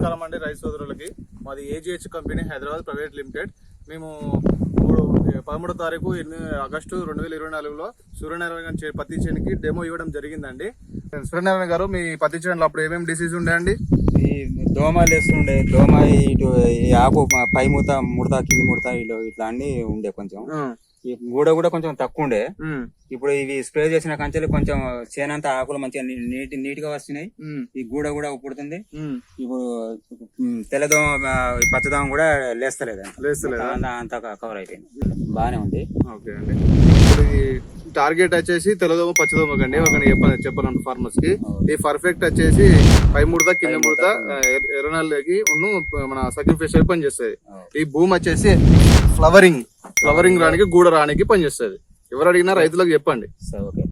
నమస్కారం అండి రైతు సోదరులకి. మాది AGH company Hyderabad private limited. మేము మూడు పదమూడో తారీఖు ఎనిమిది ఆగస్టు రెండు వేల ఇరవై నాలుగులో సూర్యనారాయణ గారి పత్తి చేనికి డెమో ఇవ్వడం జరిగిందండి. సూర్యనారాయణ గారు మీ పత్తి చేనులో అప్పుడు ఏమేమి డిసీజ్ ఉండే అండి? ఈ దోమలు వేస్తుండే దోమ ఇటు ఆకు ప- పై ముడత కింది ముడత ఇట్లా ఇట్లా అన్ని ఉండే కొంచెం. ఈ గూడ కూడా కొంచెం తక్కువ ఉండే. ఇప్పుడు ఇవి స్ప్రే చేసిన కంచెలు కొంచెం చేనంత ఆకులు మంచిగా నీట్ నీట్గా వస్తున్నాయి. ఈ గూడ కూడా ఉప్పుడుతుంది. ఇప్పుడు తెల్లదోమ పచ్చదోమ కూడా లేస్తలేదు లేస్తలేదా? అంతా- కవర్ అయిపోయింది. బానే ఉంది. ఓకే అండి. ఇప్పుడు ఈ టార్గెట్ వచ్చేసి తెల్లదోమ పచ్చదోమ కండి. ఒక చెప్పాలి చెప్పాలంటే ఫార్మర్స్కి ఈ పర్ఫెక్ట్ వచ్చేసి పై ముడత కింద ముడత ఎర్రనల్లకి ఉన్ను మన సకిన్ ఫిష్ పని చేస్తుంది ఈ భూమి వచ్చేసి ఫ్లవరింగ్ ఫ్లవరింగ్ రానికి గూడ రానికి పనిచేస్తుంది. ఎవరు అడిగినా రైతులకు చెప్పండి. ఓకే.